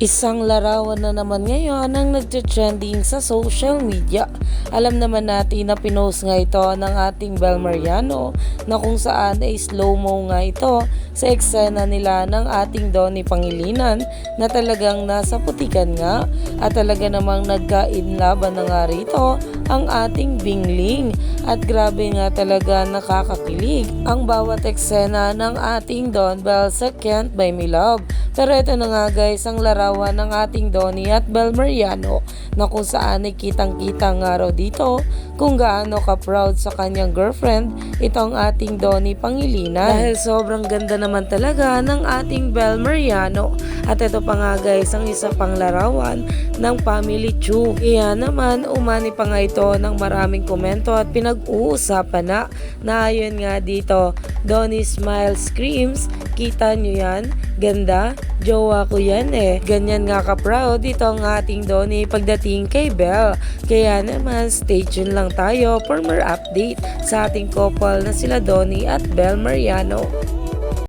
Isang larawan na naman ngayon ang nagte-trending sa social media. Alam naman natin na pinost nga ito ng ating Bel Mariano na kung saan ay slow-mo nga ito sa eksena nila ng ating Donnie Pangilinan na talagang nasa putikan nga at talaga namang nagka-inlaban na nga rito ang ating Bingling at grabe nga talaga nakakakilig ang bawat eksena ng ating Don Bell sa Can't Buy Me Love. Pero ito na nga guys ang larawan ng ating Donnie at Bel Mariano na kung saan ay kitang-kita nga raw dito kung gaano ka-proud sa kanyang girlfriend itong ating Donnie Pangilinan. Dahil sobrang ganda naman talaga ng ating Bel Mariano. At ito pa nga guys ang isa pang larawan ng Family Tube. Kaya naman umani pa nga ito ng maraming komento at pinag-uusapan na na ayon nga dito Donnie Smile Screams kita nyo yan ganda jowa ko yan eh. Ganyan nga ka-proud ito ang ating Donnie pagdating kay Belle. Kaya naman stay tuned lang tayo for more update sa ating couple na sila Donnie at Belle Mariano